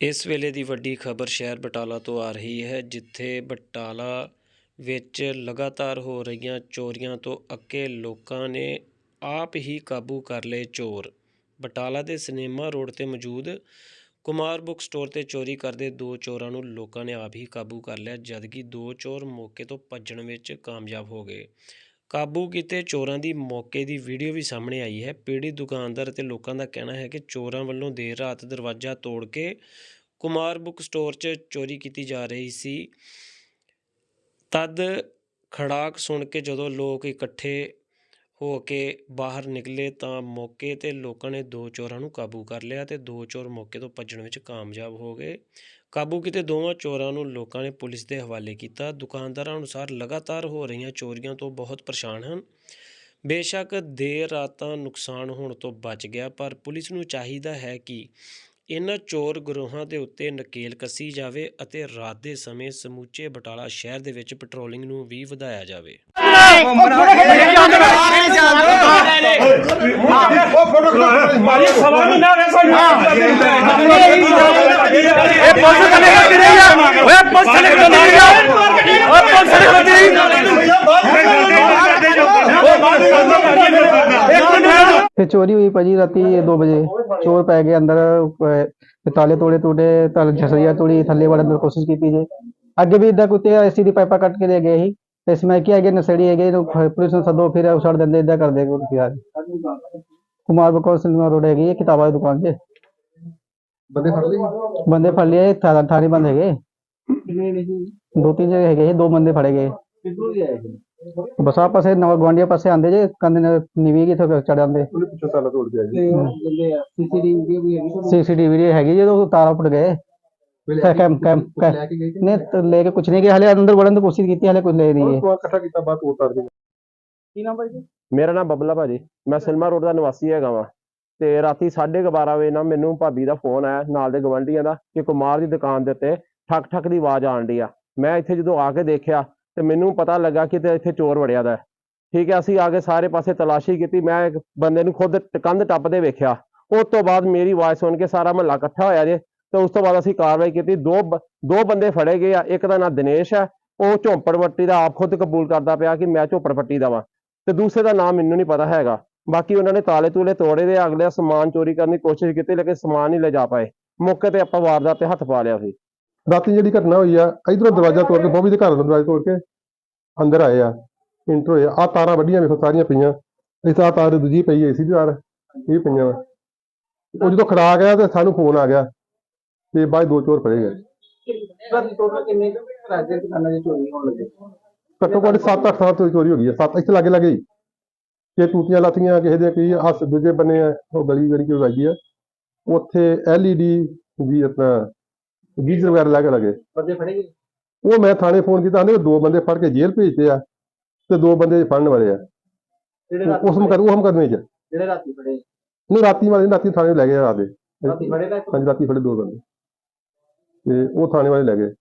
ਇਸ ਵੇਲੇ ਦੀ ਵੱਡੀ ਖਬਰ ਸ਼ਹਿਰ ਬਟਾਲਾ ਤੋਂ ਆ ਰਹੀ ਹੈ, ਜਿੱਥੇ ਬਟਾਲਾ ਵਿੱਚ ਲਗਾਤਾਰ ਹੋ ਰਹੀਆਂ ਚੋਰੀਆਂ ਤੋਂ ਅੱਕੇ ਲੋਕਾਂ ਨੇ ਆਪ ਹੀ ਕਾਬੂ ਕਰ ਲਏ ਚੋਰ। ਬਟਾਲਾ ਦੇ ਸਿਨੇਮਾ ਰੋਡ ਤੇ ਮੌਜੂਦ ਕੁਮਾਰ ਬੁੱਕ ਸਟੋਰ ਤੇ ਚੋਰੀ ਕਰਦੇ ਦੋ ਚੋਰਾਂ ਨੂੰ ਲੋਕਾਂ ਨੇ ਆਪ ਹੀ ਕਾਬੂ ਕਰ ਲਿਆ, ਜਦਕਿ ਦੋ ਚੋਰ ਮੌਕੇ ਤੋਂ ਭੱਜਣ ਵਿੱਚ ਕਾਮਯਾਬ ਹੋ ਗਏ। ਕਾਬੂ ਕੀਤੇ ਚੋਰਾਂ ਦੀ ਮੌਕੇ ਦੀ ਵੀਡੀਓ ਵੀ ਸਾਹਮਣੇ ਆਈ ਹੈ। ਪੀੜ੍ਹੀ ਦੁਕਾਨਦਾਰ ਅਤੇ ਲੋਕਾਂ ਦਾ ਕਹਿਣਾ ਹੈ ਕਿ ਚੋਰਾਂ ਵੱਲੋਂ ਦੇਰ ਰਾਤ ਦਰਵਾਜ਼ਾ ਤੋੜ ਕੇ ਕੁਮਾਰ ਬੁੱਕ ਸਟੋਰ 'ਚ ਚੋਰੀ ਕੀਤੀ ਜਾ ਰਹੀ ਸੀ। ਤਦ ਖੜਾਕ ਸੁਣ ਕੇ ਜਦੋਂ ਲੋਕ ਇਕੱਠੇ ਹੋ ਕੇ ਬਾਹਰ ਨਿਕਲੇ ਤਾਂ ਮੌਕੇ ਤੇ ਲੋਕਾਂ ਨੇ ਦੋ ਚੋਰਾਂ ਨੂੰ ਕਾਬੂ ਕਰ ਲਿਆ ਤੇ ਦੋ ਚੋਰ ਮੌਕੇ ਤੋਂ ਭੱਜਣ ਵਿੱਚ ਕਾਮਯਾਬ ਹੋ ਗਏ। ਕਾਬੂ ਕੀਤੇ ਦੋਵਾਂ ਚੋਰਾਂ ਨੂੰ ਲੋਕਾਂ ਨੇ ਪੁਲਿਸ ਦੇ ਹਵਾਲੇ ਕੀਤਾ। ਦੁਕਾਨਦਾਰਾਂ ਅਨੁਸਾਰ ਲਗਾਤਾਰ ਹੋ ਰਹੀਆਂ ਚੋਰੀਆਂ ਤੋਂ ਬਹੁਤ ਪਰੇਸ਼ਾਨ ਹਨ। ਬੇਸ਼ੱਕ ਦੇਰ ਰਾਤਾਂ ਨੁਕਸਾਨ ਹੋਣ ਤੋਂ ਬਚ ਗਿਆ, ਪਰ ਪੁਲਿਸ ਨੂੰ ਚਾਹੀਦਾ ਹੈ ਕਿ ਇਨ੍ਹਾਂ ਚੋਰ ਗਰੋਹਾਂ ਦੇ ਉੱਤੇ ਨਕੇਲ ਕੱਸੀ ਜਾਵੇ ਅਤੇ ਰਾਤ ਦੇ ਸਮੇਂ ਸਮੁੱਚੇ ਬਟਾਲਾ ਸ਼ਹਿਰ ਦੇ ਵਿੱਚ ਪੈਟਰੋਲਿੰਗ ਨੂੰ ਵੀ ਵਧਾਇਆ ਜਾਵੇ। ਇਹ ਪੁਲਿਸ ਥਲੇ ਕਰਦੀ ਆ ਓਏ ਪੁਲਿਸ ਥਲੇ ਕਰਦੀ ਆ ਓਏ ਪੁਲਿਸ ਥਲੇ ਕਰਦੀ ਰਹੀ ਇੱਕ ਤੇ ਚੋਰੀ ਹੋਈ ਭਾਜੀ ਰਾਤੀ 2 ਵਜੇ। ਚੋਰ ਪੈ ਗਏ ਅੰਦਰ ਅਹ, ਤੇ ਤਾਲੇ ਤੋੜੇ ਟੂਟੇ ਤਾਲੇ ਛਸਰੀਆ ਤੋੜੀ ਥੱਲੇ ਵੜਨ ਦੀ ਕੋਸ਼ਿਸ਼ ਕੀਤੀ ਜੇ। ਅੱਗੇ ਵੀ ਇਦਾਂ ਕੁੱਤੇ ਐਸੀ ਦੀ ਪਾਈਪਾਂ ਕੱਟ ਕੇ ਦੇ ਗਏ ਸੀ। ਤੇ ਸਮੈਕੀ ਹੈਗੇ ਨਸੜੀ ਹੈਗੇ ਇਹਨੂੰ ਪੁਲਿਸ ਨੂੰ ਸੱਦੋ ਫਿਰ ਉਹ ਛੱਡ ਦਿੰਦੇ ਇਦਾਂ ਕਰਦੇ ਕੋਈ ਯਾਰ ਕੁਮਾਰ ਬਕੌਰ ਸਿਨੇਮਾ ਰੋਡ ਹੈਗੀ ਹੈ ਕਿਤਾਬਾਂ ਦੀ ਦੁਕਾਨ 'ਚ ਬੰਦੇ ਫੜ ਲਏ ਬੰਦੇ ਫੜ ਲਏ ਥਾਣਾ ਥਾਣੇ ਬੰਦ ਹੈਗੇ ਦੋ ਤਿੰਨ ਜਗ੍ਹਾ ਹੈਗੇ ਸੀ, ਦੋ ਬੰਦੇ ਫੜੇ ਗਏ। ਬਸ ਆ ਪਾਸੇ ਨਵਾਂ ਗਵਾਂਡੀਆ ਪਾਸੇ ਆਂਦੇ ਜੇ ਕੰਨ ਨਿਵੀ ਕਿਥੋਂ ਚੜ ਜਾਂਦੇ। ਉਹਨੇ ਪਿੱਛੋਂ ਤਾਲਾ ਤੋੜ ਕੇ ਆਏ ਸੀਸੀਟੀਵੀ ਵੀ ਹੈਗੀ ਜਦੋਂ ਤਾਰਾ ਉੱਡ ਗਏ। ਕੈਮ ਕੈਮ ਕੈਮ ਲੈ ਕੇ ਗਏ ਕਿ ਨੇ ਤਾਂ ਲੈ ਕੇ ਕੁਛ ਨਹੀਂ ਗਿਆ ਹਲੇ ਅੰਦਰ ਵੜਨ ਦੀ ਕੋਸ਼ਿਸ਼ ਕੀਤੀ ਹਲੇ ਕੁਝ ਲੈ ਨਹੀਂ ਉਹ ਗਏ ਤੋਂ ਇਕੱਠਾ ਕੀਤਾ ਬਾਅਦ ਤੋੜ ਤਾੜ ਕੇ ਮੇਰਾ ਨਾਮ ਬੱਬਲਾ ਭਾਜੀ। ਮੈਂ ਸਿਲਮਾ ਰੋਡ ਦਾ ਨਿਵਾਸੀ ਹੈਗਾ ਵਾਂ। ਤੇ ਰਾਤੀ 12:30 ਵਜੇ ਨਾ ਮੈਨੂੰ ਭਾਬੀ ਦਾ ਫੋਨ ਆਇਆ ਨਾਲ ਦੇ ਗਵੰਡੀਆਂ ਦਾ ਕਿ ਕੁਮਾਰ ਦੀ ਦੁਕਾਨ ਦੇ ਉੱਤੇ ਠੱਕ ਠੱਕ ਦੀ ਆਵਾਜ਼ ਆਣ ਡਈ ਆ। ਮੈਂ ਇੱਥੇ ਜਦੋਂ ਆ ਕੇ ਦੇਖਿਆ ਤੇ ਮੈਨੂੰ ਪਤਾ ਲੱਗਾ ਕਿ ਤੇ ਇੱਥੇ ਚੋਰ ਵੜਿਆ ਦਾ ਠੀਕ ਹੈ, ਅਸੀਂ ਆ ਕੇ ਸਾਰੇ ਪਾਸੇ ਤਲਾਸ਼ੀ ਕੀਤੀ। ਮੈਂ ਇੱਕ ਬੰਦੇ ਨੂੰ ਖੁਦ ਕੰਧ ਟੱਪਦੇ ਵੇਖਿਆ। ਉਸ ਤੋਂ ਬਾਅਦ ਮੇਰੀ ਆਵਾਜ਼ ਸੁਣ ਕੇ ਸਾਰਾ ਮਹੱਲਾ ਇਕੱਠਾ ਹੋਇਆ ਜੇ। ਤੇ ਉਸ ਤੋਂ ਬਾਅਦ ਅਸੀਂ ਕਾਰਵਾਈ ਕੀਤੀ। ਦੋ ਬ- ਦੋ ਬੰਦੇ ਫੜੇ ਗਏ ਆ। ਇੱਕ ਦਾ ਨਾਮ ਦਿਨੇਸ਼ ਹੈ। ਉਹ ਝੋਂਪੜ ਪੱਟੀ ਦਾ ਆਪ ਖੁਦ ਕਬੂਲ ਕਰਦਾ ਪਿਆ ਕਿ ਮੈਂ ਝੋਂਪੜ ਪੱਟੀ ਦਾ ਵਾਂ। ਤੇ ਦੂਸਰੇ ਦਾ ਨਾਮ ਮੈਨੂੰ ਨਹੀਂ ਪਤਾ ਹੈਗਾ। ਬਾਕੀ ਉਹਨਾਂ ਨੇ ਤਾਲੇ ਤੂਲੇ ਤੋੜੇ ਦੇ ਅਗਲੇ ਸਮਾਨ ਚੋਰੀ ਕਰਨ ਦੀ ਕੋਸ਼ਿਸ਼ ਕੀਤੀ, ਲੇਕਿਨ ਸਮਾਨ ਨਹੀਂ ਲੈ ਜਾ ਪਾਏ। ਮੌਕੇ ਤੇ ਆਪਾਂ ਵਾਰਦਾਤ ਤੇ ਹੱਥ ਪਾ ਲਿਆ ਸੀ। ਰਾਤੀ ਜਿਹੜੀ ਘਟਨਾ ਹੋਈ ਆ ਇਧਰੋਂ ਦਰਵਾਜ਼ਾ ਤੋੜ ਕੇ ਬੋਬੀ ਦੇ ਘਰ ਦਾ ਦਰਵਾਜ਼ਾ ਤੋੜ ਕੇ ਅੰਦਰ ਆਏ ਆ ਇੰਟਰ ਹੋਏ ਆ। ਤਾਰਾਂ ਵੱਡੀਆਂ ਵੇਖੋ ਸਾਰੀਆਂ ਪਈਆਂ। ਇਸ ਆ ਤਾਰ ਦੂਜੀ ਪਈ ਐ ਸੀ ਤਾਰ ਇਹ ਪਈਆਂ ਵਾ। ਉਹ ਜਦੋਂ ਖੜਾ ਗਿਆ ਤੇ ਸਾਨੂੰ ਫੋਨ ਆ ਗਿਆ ਤੇ ਬਾਅਦ ਦੋ ਚੋਰ ਫੜੇ ਗਏ। ਘੱਟੋ ਘੱਟ 7-8 ਸਾਲ ਤੋਂ ਚੋਰੀ ਹੋ ਗਈ ਹੈ ਸੱਤ ਇੱਥੇ ਲਾਗੇ ਲੱਗੇ ਕਿ ਟੂਟੀਆਂ ਲਾਤੀਆਂ ਕਿਸੇ ਦੇ ਕੀ ਹੱਸ ਦੂਜੇ ਬੰਨੇ ਆ ਉਹ ਗਲੀ ਗਲੀ ਕਿਉਂ ਲੱਗੀ ਆ। ਉੱਥੇ ਐਲਈਡੀ ਵੀ ਆਪਣਾ ਗੀਜ਼ਰ ਵਗੈਰਾ ਲੱਗ ਲਗੇ। ਬੰਦੇ ਫੜੇ ਗਏ? ਉਹ ਮੈਂ ਥਾਣੇ ਫੋਨ ਕੀਤਾ ਕਹਿੰਦੇ ਦੋ ਬੰਦੇ ਫੜ ਕੇ ਜੇਲ੍ਹ ਭੇਜਤੇ ਆ ਤੇ ਦੋ ਬੰਦੇ ਫੜਨ ਵਾਲੇ ਆ। ਜਿਹੜੇ ਉਸ ਮੁਕਰ ਉਹ ਮੁਕਦਮੇ ਚ। ਜਿਹੜੇ ਰਾਤੀ ਫੜੇ? ਨਹੀਂ ਰਾਤੀ ਵਾਲੇ ਰਾਤੀ ਥਾਣੇ ਲੈ ਗਏ ਰਾਤ ਦੇ। ਰਾਤੀ ਫੜੇ ਗਏ? ਹਾਂਜੀ ਰਾਤੀ ਫੜੇ ਦੋ ਬੰਦੇ। ਤੇ ਉਹ ਥਾਣੇ ਵਾਲੇ ਲੈ ਗਏ।